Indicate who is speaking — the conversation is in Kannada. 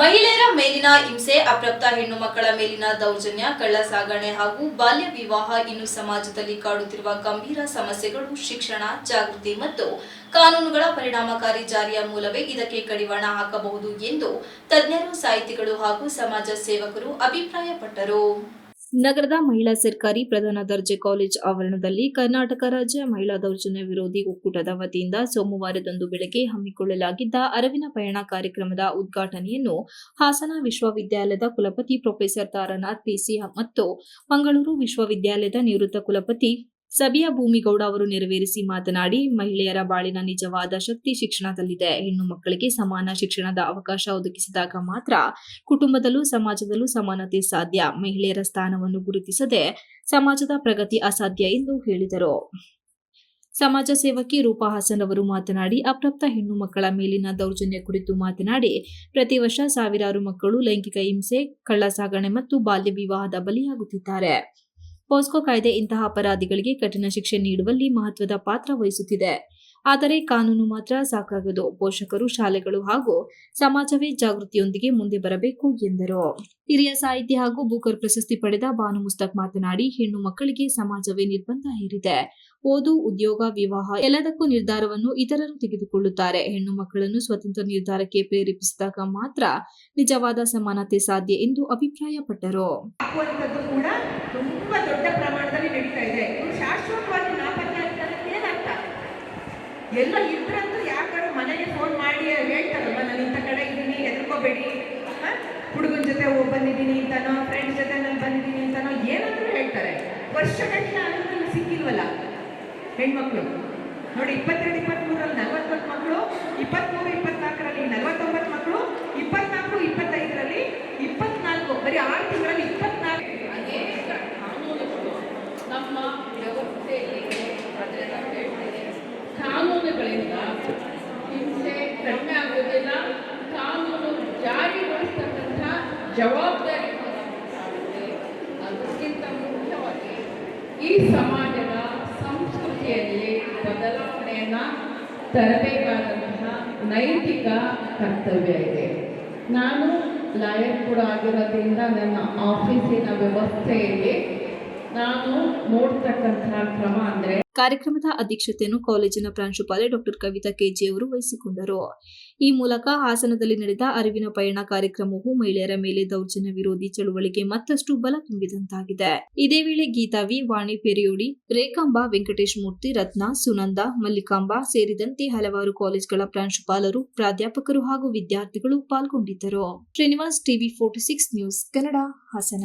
Speaker 1: ಮಹಿಳೆಯರ ಮೇಲಿನ ಹಿಂಸೆ ಅಪ್ರಾಪ್ತ ಹೆಣ್ಣು ಮಕ್ಕಳ ಮೇಲಿನ ದೌರ್ಜನ್ಯ ಕಳ್ಳ ಸಾಗಣೆ ಹಾಗೂ ಬಾಲ್ಯ ವಿವಾಹ ಇನ್ನು ಸಮಾಜದಲ್ಲಿ ಕಾಡುತ್ತಿರುವ ಗಂಭೀರ ಸಮಸ್ಯೆಗಳು, ಶಿಕ್ಷಣ, ಜಾಗೃತಿ ಮತ್ತು ಕಾನೂನುಗಳ ಪರಿಣಾಮಕಾರಿ ಜಾರಿಯ ಮೂಲವೇ ಇದಕ್ಕೆ ಕಡಿವಾಣ ಹಾಕಬಹುದು ಎಂದು ತಜ್ಞರು, ಸಾಹಿತಿಗಳು ಹಾಗೂ ಸಮಾಜ ಸೇವಕರು ಅಭಿಪ್ರಾಯಪಟ್ಟರು. ನಗರದ ಮಹಿಳಾ ಸರ್ಕಾರಿ ಪ್ರಧಾನ ದರ್ಜೆ ಕಾಲೇಜ್ ಆವರಣದಲ್ಲಿ ಕರ್ನಾಟಕ ರಾಜ್ಯ ಮಹಿಳಾ ದೌರ್ಜನ್ಯ ವಿರೋಧಿ ಒಕ್ಕೂಟದ ವತಿಯಿಂದ ಸೋಮವಾರದಂದು ಬೆಳಗ್ಗೆ ಹಮ್ಮಿಕೊಳ್ಳಲಾಗಿದ್ದ ಅರವಿನ ಪಯಣ ಕಾರ್ಯಕ್ರಮದ ಉದ್ಘಾಟನೆಯನ್ನು ಹಾಸನ ವಿಶ್ವವಿದ್ಯಾಲಯದ ಕುಲಪತಿ ಪ್ರೊಫೆಸರ್ ತಾರನಾಥ್ ಪಿಸಿ ಮತ್ತು ಮಂಗಳೂರು ವಿಶ್ವವಿದ್ಯಾಲಯದ ನಿವೃತ್ತ ಕುಲಪತಿ ಸಬಿಯ ಭೂಮಿಗೌಡ ಅವರು ನೆರವೇರಿಸಿ ಮಾತನಾಡಿ, ಮಹಿಳೆಯರ ಬಾಳಿನ ನಿಜವಾದ ಶಕ್ತಿ ಶಿಕ್ಷಣದಲ್ಲಿದೆ. ಹೆಣ್ಣು ಮಕ್ಕಳಿಗೆ ಸಮಾನ ಶಿಕ್ಷಣದ ಅವಕಾಶ ಒದಗಿಸಿದಾಗ ಮಾತ್ರ ಕುಟುಂಬದಲ್ಲೂ ಸಮಾಜದಲ್ಲೂ ಸಮಾನತೆ ಸಾಧ್ಯ. ಮಹಿಳೆಯರ ಸ್ಥಾನವನ್ನು ಗುರುತಿಸದೆ ಸಮಾಜದ ಪ್ರಗತಿ ಅಸಾಧ್ಯ ಎಂದು ಹೇಳಿದರು. ಸಮಾಜ ಸೇವಕಿ ರೂಪಾ ಹಾಸನ್ ಅವರು ಮಾತನಾಡಿ, ಅಪ್ರಾಪ್ತ ಹೆಣ್ಣು ಮಕ್ಕಳ ಮೇಲಿನ ದೌರ್ಜನ್ಯ ಕುರಿತು ಮಾತನಾಡಿ, ಪ್ರತಿ ವರ್ಷ ಸಾವಿರಾರು ಮಕ್ಕಳು ಲೈಂಗಿಕ ಹಿಂಸೆ, ಕಳ್ಳಸಾಗಣೆ ಮತ್ತು ಬಾಲ್ಯ ವಿವಾಹದ ಬಲಿಯಾಗುತ್ತಿದ್ದಾರೆ. ಪೋಸ್ಕೋ ಕಾಯ್ದೆ ಇಂತಹ ಅಪರಾಧಿಗಳಿಗೆ ಕಠಿಣ ಶಿಕ್ಷೆ ನೀಡುವಲ್ಲಿ ಮಹತ್ವದ ಪಾತ್ರ ವಹಿಸುತ್ತಿದೆ. ಆದರೆ ಕಾನೂನು ಮಾತ್ರ ಸಾಕಾಗದು. ಪೋಷಕರು, ಶಾಲೆಗಳು ಹಾಗೂ ಸಮಾಜವೇ ಜಾಗೃತಿಯೊಂದಿಗೆ ಮುಂದೆ ಬರಬೇಕು ಎಂದರು. ಹಿರಿಯ ಸಾಹಿತಿ ಹಾಗೂ ಬೂಕರ್ ಪ್ರಶಸ್ತಿ ಪಡೆದ ಬಾನು ಮುಸ್ತಕ್ ಮಾತನಾಡಿ, ಹೆಣ್ಣು ಮಕ್ಕಳಿಗೆ ಸಮಾಜವೇ ನಿರ್ಬಂಧ ಹೇರಿದೆ. ಓದು, ಉದ್ಯೋಗ, ವಿವಾಹ ಎಲ್ಲದಕ್ಕೂ ನಿರ್ಧಾರವನ್ನು ಇತರರು ತೆಗೆದುಕೊಳ್ಳುತ್ತಾರೆ. ಹೆಣ್ಣು ಮಕ್ಕಳನ್ನು ಸ್ವತಂತ್ರ ನಿರ್ಧಾರಕ್ಕೆ ಪ್ರೇರೇಪಿಸಿದಾಗ ಮಾತ್ರ ನಿಜವಾದ ಸಮಾನತೆ ಸಾಧ್ಯ ಎಂದು ಅಭಿಪ್ರಾಯಪಟ್ಟರು.
Speaker 2: ಎಲ್ಲ ಇದ್ರಂತೂ ಯಾಕಾದ್ರೂ ಮನೆಗೆ ಫೋನ್ ಮಾಡಿ ಹೇಳ್ತಾರಲ್ವ, ನಾನು ಇಂಥ ಕಡೆ ಇದ್ದೀನಿ ಹೆದರ್ಕೋಬೇಡಿ ಹುಡುಗನ ಜೊತೆ ಹೋಗಿ ಬಂದಿದ್ದೀನಿ ಅಂತನೋ ಫ್ರೆಂಡ್ಸ್ ಜೊತೆ ನಾನು ಬಂದಿದ್ದೀನಿ ಅಂತನೋ, ಏನಾದರೂ ಹೇಳ್ತಾರೆ. ವರ್ಷಗಟ್ಟಲೆ ನಾನು ಸಿಕ್ಕಿಲ್ವಲ್ಲ? ಹೆಣ್ಮಕ್ಳು. ನೋಡಿ, ಇಪ್ಪತ್ತೆರಡು ಇಪ್ಪತ್ತ್ಮೂರಲ್ಲಿ ನಲವತ್ತೊಂದು ಮಕ್ಕಳು ಇಪ್ಪತ್ತ್ಮೂರು ಇಪ್ಪತ್ನಾಲ್ಕರಲ್ಲಿ ನಲವತ್ತೊಂಬತ್ತು
Speaker 3: ಈ ಸಮಾಜದ ಸಂಸ್ಕೃತಿಯಲ್ಲಿ ಬದಲಾವಣೆಯನ್ನು ತರಬೇಕಾದಂತಹ ನೈತಿಕ ಕರ್ತವ್ಯ ಇದೆ. ನಾನು ಲಾಯರ್ ಕೂಡ ಆಗಿರೋದ್ರಿಂದ ನನ್ನ ಆಫೀಸಿನ ವ್ಯವಸ್ಥೆಯಲ್ಲಿ ನಾನು ನೋಡ್ತಕ್ಕಂತಹ ಕ್ರಮ ಅಂದರೆ
Speaker 1: ಕಾರ್ಯಕ್ರಮದ ಅಧ್ಯಕ್ಷತೆಯನ್ನು ಕಾಲೇಜಿನ ಪ್ರಾಂಶುಪಾಲೆ ಡಾಕ್ಟರ್ ಕವಿತಾ ಕೆಜಿ ಅವರು ವಹಿಸಿಕೊಂಡರು. ಈ ಮೂಲಕ ಹಾಸನದಲ್ಲಿ ನಡೆದ ಅರಿವಿನ ಪಯಣ ಕಾರ್ಯಕ್ರಮವು ಮಹಿಳೆಯರ ಮೇಲೆ ದೌರ್ಜನ್ಯ ವಿರೋಧಿ ಚಳುವಳಿಗೆ ಮತ್ತಷ್ಟು ಬಲ ತುಂಬಿದಂತಾಗಿದೆ. ಇದೇ ವೇಳೆ ಗೀತಾವಿ ವಾಣಿ ಪೆರಿಯೋಡಿ, ರೇಖಾಂಬ ವೆಂಕಟೇಶ್ ಮೂರ್ತಿ, ರತ್ನ, ಸುನಂದ, ಮಲ್ಲಿಕಾಂಬ ಸೇರಿದಂತೆ ಹಲವಾರು ಕಾಲೇಜ್ಗಳ ಪ್ರಾಂಶುಪಾಲರು, ಪ್ರಾಧ್ಯಾಪಕರು ಹಾಗೂ ವಿದ್ಯಾರ್ಥಿಗಳು ಪಾಲ್ಗೊಂಡಿದ್ದರು. Srinivas TV forty six news Kannada, Hassan.